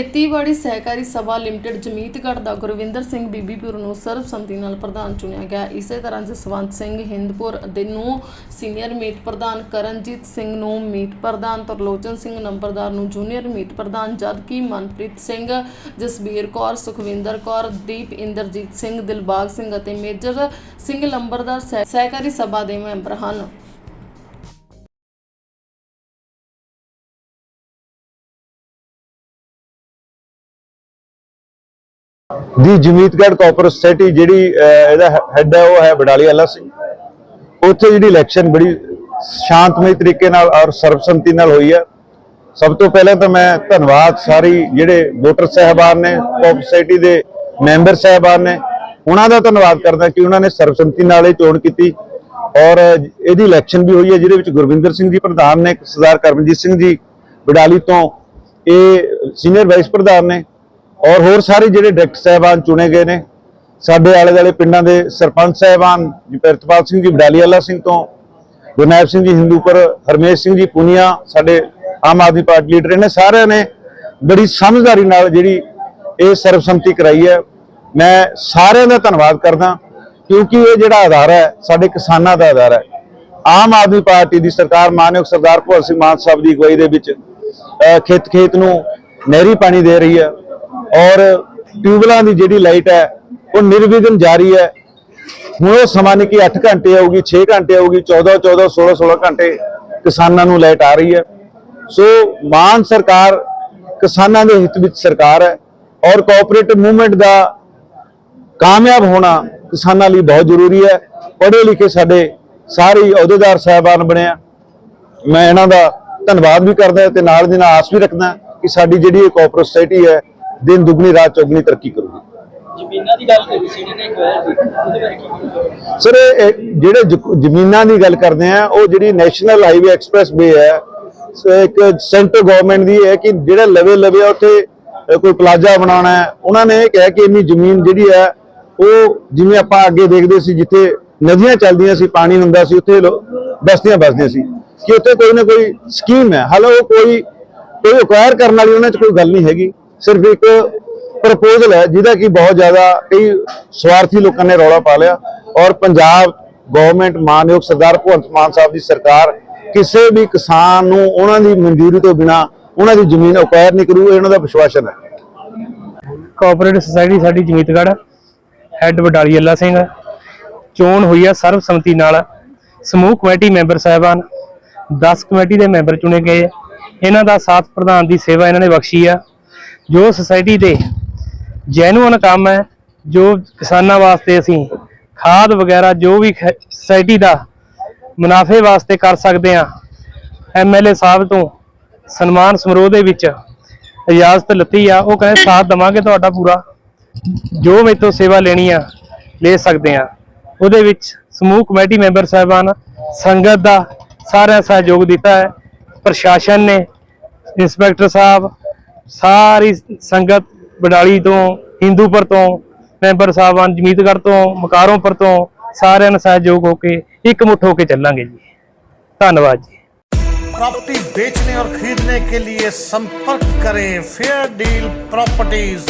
ਖੇਤੀਬਾੜੀ ਸਹਿਕਾਰੀ ਸਭਾ ਲਿਮਟਿਡ ਜਮੀਤਗੜ੍ਹ ਦਾ ਗੁਰਵਿੰਦਰ ਸਿੰਘ ਬੀਬੀਪੁਰ ਨੂੰ ਸਰਬਸੰਮਤੀ ਨਾਲ ਪ੍ਰਧਾਨ ਚੁਣਿਆ ਗਿਆ। ਇਸੇ ਤਰ੍ਹਾਂ ਜਸਵੰਤ ਸਿੰਘ ਹਿੰਦਪੁਰ ਦੇ ਨੂੰ ਸੀਨੀਅਰ ਮੀਤ ਪ੍ਰਧਾਨ ਕਰਨਜੀਤ ਸਿੰਘ ਨੂੰ ਮੀਤ ਪ੍ਰਧਾਨ, ਤਰਲੋਚਨ ਸਿੰਘ ਨੰਬਰਦਾਰ ਨੂੰ ਜੂਨੀਅਰ ਮੀਤ ਪ੍ਰਧਾਨ, ਜਦਕਿ ਮਨਪ੍ਰੀਤ ਸਿੰਘ, ਜਸਬੀਰ ਕੌਰ, ਸੁਖਵਿੰਦਰ ਕੌਰ, ਦੀਪ ਇੰਦਰਜੀਤ ਸਿੰਘ, ਦਿਲਬਾਗ ਸਿੰਘ ਅਤੇ ਮੇਜਰ ਸਿੰਘ ਲੰਬਰਦਾਰ ਸਹਿ- ਸਹਿਕਾਰੀ ਸਭਾ ਦੇ ਮੈਂਬਰ ਹਨ। ਦੀ ਜਮੀਤਗੜ੍ਹ ਕੋਆਪਰੇਟਿਵ ਸੋਸਾਇਟੀ ਜਿਹੜੀ ਇਹਦਾ ਹੈੱਡ ਹੈ, ਉਹ ਹੈ ਬਡਾਲੀ ਅੱਲਾ ਸਿੰਘ। ਉੱਥੇ ਜਿਹੜੀ ਇਲੈਕਸ਼ਨ ਬੜੀ ਸ਼ਾਂਤਮਈ ਤਰੀਕੇ ਨਾਲ ਔਰ ਸਰਬਸੰਮਤੀ ਨਾਲ ਹੋਈ ਹੈ। ਸਭ ਤੋਂ ਪਹਿਲਾਂ ਤਾਂ ਮੈਂ ਧੰਨਵਾਦ ਸਾਰੀ ਜਿਹੜੇ ਵੋਟਰ ਸਹਿਬਾਨ ਨੇ ਕੋਆਪਰੇਟਿਵ ਸੋਸਾਇਟੀ ਦੇ ਮੈਂਬਰ ਸਹਿਬਾਨ ਨੇ, ਉਹਨਾਂ ਦਾ ਧੰਨਵਾਦ ਕਰਦਾ ਕਿ ਉਹਨਾਂ ਨੇ ਸਰਬਸੰਮਤੀ ਨਾਲ ਇਹ ਚੋਣ ਕੀਤੀ। ਔਰ ਇਹਦੀ ਇਲੈਕਸ਼ਨ ਵੀ ਹੋਈ ਹੈ, ਜਿਹਦੇ ਵਿੱਚ ਗੁਰਵਿੰਦਰ ਸਿੰਘ ਜੀ ਪ੍ਰਧਾਨ ਨੇ ਸਰਦਾਰ ਕਰਮਜੀਤ ਸਿੰਘ ਜੀ ਬਡਾਲੀ ਤੋਂ, ਇਹ ਸੀਨੀਅਰ ਵਾਈਸ ਪ੍ਰਧਾਨ ਨੇ ਔਰ ਹੋਰ ਸਾਰੇ ਜਿਹੜੇ ਡਾਇਰੈਕਟਰ ਸਾਹਿਬਾਨ ਚੁਣੇ ਗਏ ਨੇ, ਸਾਡੇ ਆਲੇ ਦੁਆਲੇ ਪਿੰਡਾਂ ਦੇ ਸਰਪੰਚ ਸਾਹਿਬਾਨ, ਜੀ ਪ੍ਰਿਤਪਾਲ ਸਿੰਘ ਜੀ ਬਡਾਲੀ ਵਾਲਾ ਸਿੰਘ ਤੋਂ, ਗੁਰਨਾਇਬ ਸਿੰਘ ਜੀ, ਹਿੰਦੂਪੁਰ, ਹਰਮੇਸ਼ ਸਿੰਘ ਜੀ, ਪੁਨੀਆ, ਸਾਡੇ ਆਮ ਆਦਮੀ ਪਾਰਟੀ ਲੀਡਰ ਨੇ, ਸਾਰਿਆਂ ਨੇ ਬੜੀ ਸਮਝਦਾਰੀ ਨਾਲ ਜਿਹੜੀ ਇਹ ਸਰਬਸੰਮਤੀ ਕਰਾਈ ਹੈ। ਮੈਂ ਸਾਰਿਆਂ ਦਾ ਧੰਨਵਾਦ ਕਰਦਾ, ਕਿਉਂਕਿ ਇਹ ਜਿਹੜਾ ਆਧਾਰ ਹੈ, ਸਾਡੇ ਕਿਸਾਨਾਂ ਦਾ ਆਧਾਰ ਹੈ। ਆਮ ਆਦਮੀ ਪਾਰਟੀ ਦੀ ਸਰਕਾਰ ਮਾਨਯੋਗ ਸਰਦਾਰ ਭਗਵੰਤ ਸਿੰਘ ਮਾਨ ਸਾਹਿਬ ਦੀ ਅਗਵਾਈ ਦੇ ਵਿੱਚ ਖੇਤ ਖੇਤ ਨੂੰ ਨਹਿਰੀ ਪਾਣੀ ਦੇ ਰਹੀ ਹੈ। ਔਰ ਟਿਊਬਲਾਂ ਦੀ ਜਿਹੜੀ ਲਾਈਟ ਹੈ, ਉਹ ਨਿਰਵਿਘਨ ਜਾਰੀ ਹੈ। ਹੁਣ ਉਹ ਸਮਾਂ ਨਹੀਂ ਕਿ 8 ਘੰਟੇ ਆਊਗੀ 6 ਘੰਟੇ ਆਊਗੀ 14 14 16 16 ਘੰਟੇ ਕਿਸਾਨਾਂ ਨੂੰ ਲਾਈਟ ਆ ਰਹੀ ਹੈ। ਸੋ ਮਾਨ ਸਰਕਾਰ ਕਿਸਾਨਾਂ ਦੇ ਹਿੱਤ ਵਿੱਚ ਸਰਕਾਰ ਹੈ ਔਰ ਕੋਆਪਰੇਟਿਵ ਮੂਵਮੈਂਟ ਦਾ ਕਾਮਯਾਬ ਹੋਣਾ ਕਿਸਾਨਾਂ ਲਈ ਬਹੁਤ ਜ਼ਰੂਰੀ ਹੈ। ਪੜ੍ਹੇ ਲਿਖੇ ਸਾਡੇ ਸਾਰੇ ਹੀ ਅਹੁਦੇਦਾਰ ਸਾਹਿਬਾਨ ਬਣਿਆ ਮੈਂ ਇਹਨਾਂ ਦਾ ਧੰਨਵਾਦ ਵੀ ਕਰਦਾ ਤੇ ਨਾਲ ਦੀ ਨਾਲ ਆਸ ਵੀ ਰੱਖਦਾ ਕਿ ਸਾਡੀ ਜਿਹੜੀ ਇਹ ਕੋਆਪਰੇਟਿਵ ਸੋਸਾਇਟੀ ਹੈ ਦਿਨ ਦੁਗਣੀ ਰਾਤ ਚੌਗਣੀ ਤਰੱਕੀ ਕਰੂਗੀ। ਜ਼ਮੀਨਾਂ ਦੀ ਗੱਲ ਕੀਤੀ ਸੀ ਕਹੋਗੇ? ਸਰ ਜਿਹੜੇ ਜ਼ਮੀਨਾਂ ਦੀ ਗੱਲ ਕਰਦੇ ਆ ਉਹ ਜਿਹੜੀ ਨੈਸ਼ਨਲ ਹਾਈਵੇ ਐਕਸਪ੍ਰੈਸ ਵੇ ਹੈ ਇੱਕ ਸੈਂਟਰ ਗਵਰਨਮੈਂਟ ਦੀ ਹੈ ਕਿ ਜਿਹੜਾ ਲਵੇ ਲਵੇ ਉੱਥੇ ਕੋਈ ਪਲਾਜ਼ਾ ਬਣਾਉਣਾ ਹੈ ਉਹਨਾਂ ਨੇ ਇਹ ਕਿਹਾ ਕਿ ਇੰਨੀ ਜ਼ਮੀਨ ਜਿਹੜੀ ਹੈ ਉਹ ਜਿਵੇਂ ਆਪਾਂ ਅੱਗੇ ਦੇਖਦੇ ਸੀ ਜਿੱਥੇ ਨਦੀਆਂ ਚੱਲਦੀਆਂ ਸੀ ਪਾਣੀ ਹੁੰਦਾ ਸੀ ਉੱਥੇ ਲੋ- ਬਸਤੀਆਂ ਬਸਦੀਆਂ ਸੀ ਕਿ ਉੱਥੇ ਕੋਈ ਨਾ ਕੋਈ ਸਕੀਮ ਹੈ। ਹਾਲੇ ਉਹ ਕੋਈ ਕੋਈ ਅਕਵਾਇਰ ਕਰਨ ਵਾਲੀ ਉਹਨਾਂ 'ਚ ਕੋਈ ਗੱਲ ਨਹੀਂ ਹੈਗੀ। ਸਿਰਫ ਇੱਕ ਪ੍ਰਪੋਜ਼ਲ ਹੈ ਜਿਹਦਾ ਕਿ ਬਹੁਤ ਜ਼ਿਆਦਾ ਕਈ ਸਵਾਰਥੀ ਲੋਕਾਂ ਨੇ ਰੌਲਾ ਪਾ ਲਿਆ ਔਰ ਪੰਜਾਬ ਗਵਰਨਮੈਂਟ ਮਾਨਯੋਗ ਸਰਦਾਰ ਭਗਵੰਤ ਮਾਨ ਸਾਹਿਬ ਦੀ ਸਰਕਾਰ ਕਿਸੇ ਵੀ ਕਿਸਾਨ ਨੂੰ ਉਹਨਾਂ ਦੀ ਮਨਜ਼ੂਰੀ ਤੋਂ ਬਿਨਾ ਉਹਨਾਂ ਦੀ ਜ਼ਮੀਨ ਅਕਵਾਇਰ ਨਹੀਂ ਕਰੂ, ਇਹ ਉਹਨਾਂ ਦਾ ਵਿਸ਼ਵਾਸਨ ਹੈ। ਕੋਆਪਰੇਟਿਵ ਸੁਸਾਇਟੀ ਸਾਡੀ ਜਮੀਤਗੜ੍ਹ ਹੈੱਡ ਵਡਾਲੀ ਅੱਲਾ ਸਿੰਘ, ਚੋਣ ਹੋਈ ਆ ਸਰਬਸੰਮਤੀ ਨਾਲ। ਸਮੂਹ ਕਮੇਟੀ ਮੈਂਬਰ ਸਾਹਿਬਾਨ 10 ਕਮੇਟੀ ਦੇ ਮੈਂਬਰ ਚੁਣੇ ਗਏ ਇਹਨਾਂ ਦਾ ਸਾਥ ਪ੍ਰਧਾਨ ਦੀ ਸੇਵਾ ਇਹਨਾਂ ਨੇ ਬਖਸ਼ੀ ਆ। ਜੋ ਸੁਸਾਇਟੀ 'ਤੇ ਜੈਨੂਅਨ ਕੰਮ ਹੈ, ਜੋ ਕਿਸਾਨਾਂ ਵਾਸਤੇ ਅਸੀਂ ਖਾਦ ਵਗੈਰਾ ਜੋ ਵੀ ਖ- ਸੁਸਾਇਟੀ ਦਾ ਮੁਨਾਫੇ ਵਾਸਤੇ ਕਰ ਸਕਦੇ ਆ ਐਮਐਲਏ ਸਾਹਿਬ ਤੋਂ ਸਨਮਾਨ ਸਮਾਰੋਹ ਦੇ ਵਿੱਚ ਇਜਾਜ਼ਤ ਲੱਤੀ ਆ, ਉਹ ਕਹਿੰਦੇ ਸਾਥ ਦਵਾਂਗੇ ਤੁਹਾਡਾ ਪੂਰਾ, ਜੋ ਮੇਰੇ ਤੋਂ ਸੇਵਾ ਲੈਣੀ ਆ, ਲੈ ਸਕਦੇ ਆ ਉਹਦੇ ਵਿੱਚ ਸਮੂਹ ਕਮੇਟੀ ਮੈਂਬਰ ਸਾਹਿਬਾਨ ਸੰਗਤ ਦਾ ਸਾਰਿਆਂ ਸਹਿਯੋਗ ਦਿੱਤਾ ਹੈ, ਪ੍ਰਸ਼ਾਸਨ ਨੇ, ਇੰਸਪੈਕਟਰ ਸਾਹਿਬ ਸਾਰੀ ਸੰਗਤ ਬਡਾਲੀ ਤੋਂ ਹਿੰਦੂਪੁਰ ਤੋਂ ਮੈਂਬਰ ਸਾਹਿਬਾਨ ਜਮੀਤਗੜ੍ਹ ਤੋਂ ਮਕਾਰੋਂਪੁਰ ਤੋਂ ਸਾਰਿਆਂ ਨਾਲ ਸਹਿਯੋਗ ਹੋ ਕੇ ਇੱਕ ਮੁੱਠ ਹੋ ਕੇ ਚੱਲਾਂਗੇ ਜੀ ਧੰਨਵਾਦ ਜੀ प्रॉपर्टी बेचने और खरीदने के लिए संपर्क करें फेयर डील प्रॉपर्टीज